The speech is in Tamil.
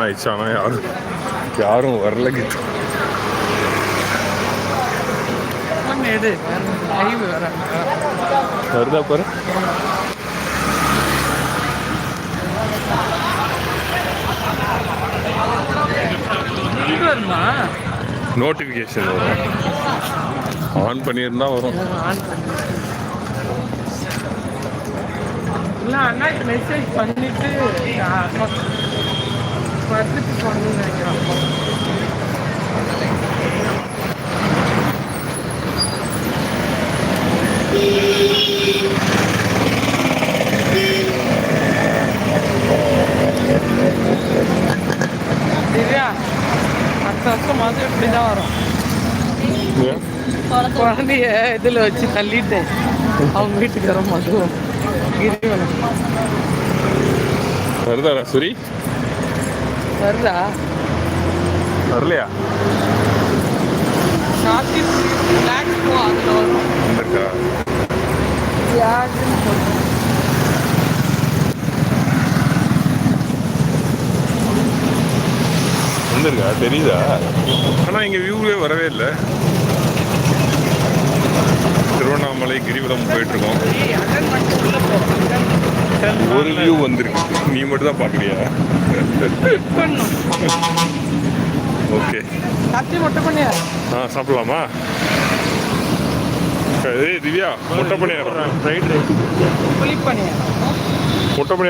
ஆயிடுச்சு ஆனால் யாரும் யாரும் வரல கிட்ட லைவ் வருதா பாரு நோட்டிஃபிகேஷன் வரும் ஆன் பண்ணியிருந்தா வரும் ஆன் மெசேஜ் பண்ணிட்டு வந்துட்டு சொல்லணும்னு நினைக்கிறேன் திவ்யா அடுத்த வருஷம் மாதிரி இப்படி தான் வரும்? குழந்தைய இதில் வச்சு தள்ளிட்டேன் அவங்க வீட்டுக்கு வர மதுவும் கிரிவலம் வருதாடா சுரி? வருதா வரலையா ஷார்ட்டி ரிலாக்ஸ் போ அதில் வரும். வந்திருக்கா? யாருன்னு சொல்றேன் வந்திருக்கா? தெரியுதா? ஆனால் எங்கள் வியூவே வரவே இல்லை. திருவண்ணாமலை கிரிவலம் போயிட்டு இருக்கோம் ஏய், attend பண்ணிட்டு உள்ள போ. Attend ஒரு வியூ வந்திருக்கு நீ மட்டும் தான் பார்க்குறியா. ஓகே ஆ சாப்பிடலாமா? ஏய் திவ்யா முட்டை பணியாரம் குளிப் பண்ணியா முட்டை